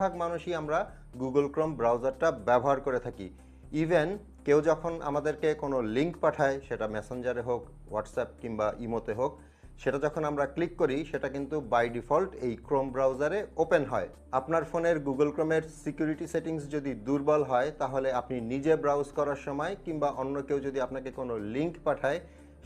বেশিরভাগ মানুষই আমরা গুগল ক্রোম ব্রাউজারটা ব্যবহার করে থাকি। ইভেন কেউ যখন আমাদেরকে কোনো লিঙ্ক পাঠায়, সেটা মেসেঞ্জারে হোক হোয়াটসঅ্যাপ কিংবা ইমোতে হোক, সেটা যখন আমরা ক্লিক করি, সেটা কিন্তু বাই ডিফল্ট এই ক্রোম ব্রাউজারে ওপেন হয়। আপনার ফোনের গুগল ক্রোমের সিকিউরিটি সেটিংস যদি দুর্বল হয়, তাহলে আপনি নিজে ব্রাউজ করার সময় কিংবা অন্য কেউ যদি আপনাকে কোনো লিঙ্ক পাঠায়,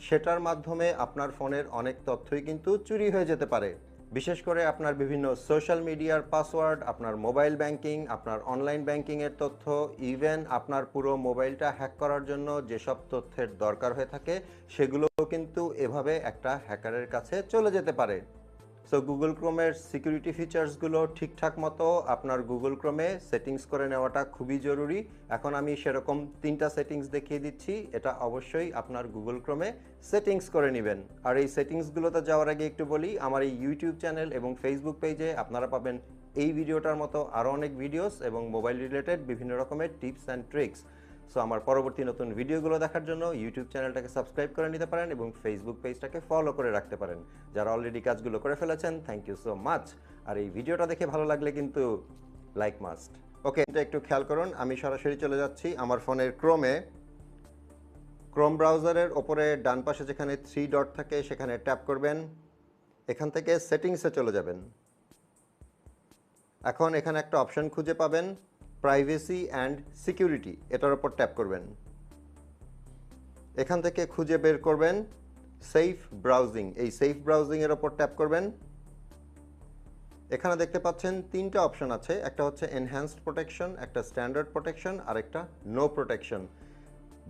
সেটার মাধ্যমে আপনার ফোনের অনেক তথ্যই কিন্তু চুরি হয়ে যেতে পারে। বিশেষ করে আপনার বিভিন্ন সোশ্যাল মিডিয়ার পাসওয়ার্ড আপনার মোবাইল ব্যাংকিং আপনার অনলাইন ব্যাংকিংয়ের তথ্য ইভেন আপনার পুরো মোবাইলটা হ্যাক করার জন্য যেসব তথ্যের দরকার হয়ে থাকে সেগুলো কিন্তু এভাবে একটা হ্যাকারের কাছে চলে যেতে পারে। সো গুগল ক্রোমের সিকিউরিটি ফিচার্সগুলো ঠিকঠাক মতো আপনার গুগল ক্রোমে সেটিংস করে নেওয়াটা খুবই জরুরি। এখন আমি সেরকম তিনটা সেটিংস দেখিয়ে দিচ্ছি। এটা অবশ্যই আপনার গুগল ক্রোমে সেটিংস করে নেবেন। আর এই সেটিংসগুলোতে যাওয়ার আগে একটু বলি, আমার এই ইউটিউব চ্যানেল এবং ফেসবুক পেজে আপনারা পাবেন এই ভিডিওটার মতো আরও অনেক ভিডিওস এবং মোবাইল রিলেটেড বিভিন্ন রকমের টিপস অ্যান্ড ট্রিক্স সো আমার পরবর্তী নতুন ভিডিওগুলো দেখার জন্য ইউটিউব চ্যানেলটাকে সাবস্ক্রাইব করে নিতে পারেন এবং ফেসবুক পেজটাকে ফলো করে রাখতে পারেন। যারা অলরেডি কাজগুলো করে ফেলেছেন থ্যাংক ইউ সো মাচ আর এই ভিডিওটা দেখে ভালো লাগলে কিন্তু লাইক মাস্ট ওকে এটা একটু খেয়াল করুন, আমি সরাসরি চলে যাচ্ছি আমার ফোনের ক্রোমে ক্রোম ব্রাউজারের ওপরে ডান পাশে যেখানে থ্রি ডট থাকে, সেখানে ট্যাপ করবেন। এখান থেকে সেটিংসে চলে যাবেন। এখন এখানে একটা অপশন খুঁজে পাবেন। প্রাইভেসি অ্যান্ড সিকিউরিটি এটার ওপর ট্যাপ করবেন। এখান থেকে খুঁজে বের করবেন সেফ ব্রাউজিং এই সেফ ব্রাউজিংয়ের ওপর ট্যাপ করবেন। এখানে দেখতে পাচ্ছেন তিনটা অপশন আছে, একটা হচ্ছে এনহ্যান্সড প্রোটেকশন একটা স্ট্যান্ডার্ড প্রোটেকশন আর একটা নো প্রোটেকশন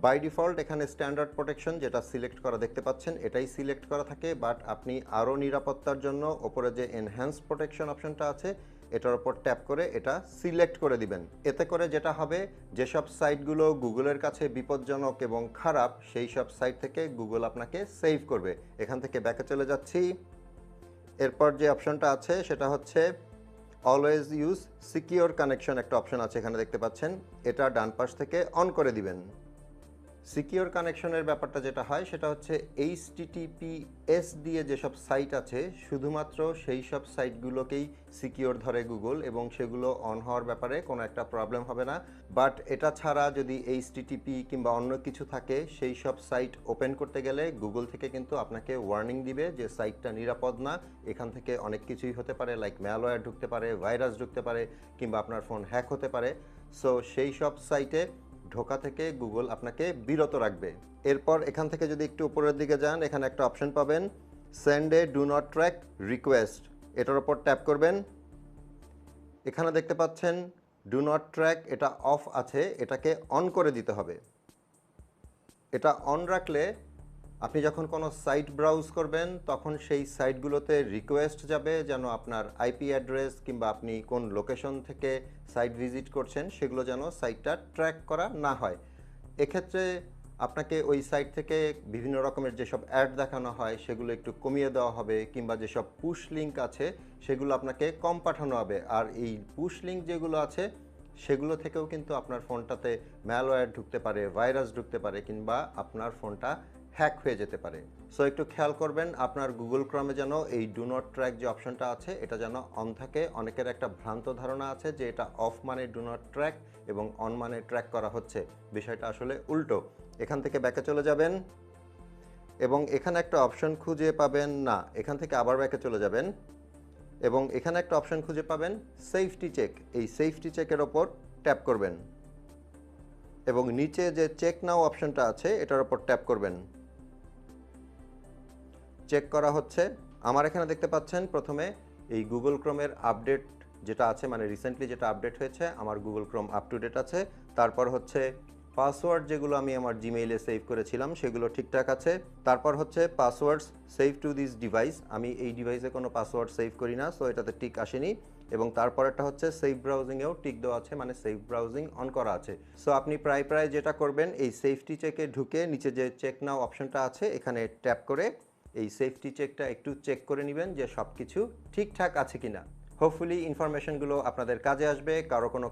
বাই ডিফল্ট এখানে স্ট্যান্ডার্ড প্রোটেকশন যেটা সিলেক্ট করা দেখতে পাচ্ছেন, এটাই সিলেক্ট করা থাকে বাট আপনি আরও নিরাপত্তার জন্য ওপরে যে এনহ্যান্স প্রোটেকশন অপশনটা আছে, এটার ওপর ট্যাপ করে এটা সিলেক্ট করে দিবেন। এতে করে যেটা হবে, যেসব সাইটগুলো গুগলের কাছে বিপজ্জনক এবং খারাপ সেই সব সাইট থেকে গুগল আপনাকে সেভ করবে। এখান থেকে ব্যাকে চলে যাচ্ছি। এরপর যে অপশনটা আছে, সেটা হচ্ছে অলওয়েজ ইউজ সিকিওর কানেকশন একটা অপশন আছে এখানে দেখতে পাচ্ছেন। এটা ডান পাশ থেকে অন করে দিবেন। সিকিওর কানেকশনের ব্যাপারটা যেটা হয়, সেটা হচ্ছে এইচটিটিপিএস দিয়ে যেসব সাইট আছে, শুধুমাত্র সেই সব সাইটগুলোকেই সিকিওর ধরে গুগল এবং সেগুলো অন হওয়ার ব্যাপারে কোনো একটা প্রবলেম হবে না। বাট এটা ছাড়া যদি এইচটিটিপি কিংবা অন্য কিছু থাকে, সেই সব সাইট ওপেন করতে গেলে গুগল থেকে কিন্তু আপনাকে ওয়ার্নিং দিবে যে সাইটটা নিরাপদ না। এখান থেকে অনেক কিছুই হতে পারে লাইক ম্যালওয়্যার ঢুকতে পারে ভাইরাস ঢুকতে পারে, কিংবা আপনার ফোন হ্যাক হতে পারে। সো সেই সব সাইটে ঢোকা থেকে গুগল আপনাকে বিরত রাখবে। এরপর এখান থেকে যদি একটু উপরের দিকে যান, এখানে একটা অপশন পাবেন send a do not track request এটার ওপর ট্যাপ করবেন। এখানে দেখতে পাচ্ছেন ডু নট ট্র্যাক এটা অফ আছে, এটাকে অন করে দিতে হবে। এটা অন রাখলে আপনি যখন কোনো সাইট ব্রাউজ করবেন, তখন সেই সাইটগুলোতে রিকোয়েস্ট যাবে যেন আপনার আইপি অ্যাড্রেস কিংবা আপনি কোন লোকেশন থেকে সাইট ভিজিট করছেন, সেগুলো যেন সাইটটা ট্র্যাক করা না হয়। এক্ষেত্রে আপনাকে ওই সাইট থেকে বিভিন্ন রকমের যেসব অ্যাড দেখানো হয়, সেগুলো একটু কমিয়ে দেওয়া হবে কিংবা যেসব পুশ লিঙ্ক আছে, সেগুলো আপনাকে কম পাঠানো হবে। আর এই পুশ লিঙ্ক যেগুলো আছে, সেগুলো থেকেও কিন্তু আপনার ফোনটাতে ম্যালওয়্যার ঢুকতে পারে ভাইরাস ঢুকতে পারে কিংবা আপনার ফোনটা হ্যাক হয়ে যেতে পারে। সো একটু খেয়াল করবেন, আপনার গুগল ক্রমে যেন এই ডু নট ট্র্যাক যে অপশনটা আছে, এটা যেন অন থাকে। অনেকের একটা ভ্রান্ত ধারণা আছে যে এটা অফ মানে ডু নট ট্র্যাক এবং অন মানে ট্র্যাক করা হচ্ছে। বিষয়টা আসলে উল্টো। এখান থেকে ব্যাকে চলে যাবেন এবং এখানে একটা অপশন খুঁজে পাবেন, না, এখান থেকে আবার ব্যাকে চলে যাবেন এবং এখানে একটা অপশন খুঁজে পাবেন সেফটি চেক এই সেফটি চেকের ওপর ট্যাপ করবেন এবং নিচে যে চেক নাও অপশনটা আছে, এটার ওপর ট্যাপ করবেন। চেক করা হচ্ছে। আমার এখানে দেখতে পাচ্ছেন প্রথমে এই গুগল ক্রোমের আপডেট যেটা আছে মানে রিসেন্টলি যেটা আপডেট হয়েছে, আমার Google Chrome up to date আছে। তারপর হচ্ছে পাসওয়ার্ড যেগুলো আমি আমার জিমেইলে সেভ করেছিলাম, সেগুলো ঠিকঠাক আছে। তারপর হচ্ছে passwords save to this device আমি এই ডিভাইসে কোনো পাসওয়ার্ড সেভ করি না সো এটাতে টিক আসেনি। এবং তারপরেরটা হচ্ছে সেফ ব্রাউজিংয়েও টিক দেওয়া আছে মানে সেফ ব্রাউজিং অন করা আছে। সো আপনি প্রায় প্রায় যেটা করবেন, এই সেফটি চেকে ঢুকে নিচে যে চেক নাও অপশনটা আছে, এখানে ট্যাপ করে এই সেফটি চেকটা একটু চেক করে নেবেন যে সব কিছু ঠিকঠাক আছে কিনা। হোপফুলি ইনফরমেশনগুলো আপনাদের কাজে আসবে, কারও কোনো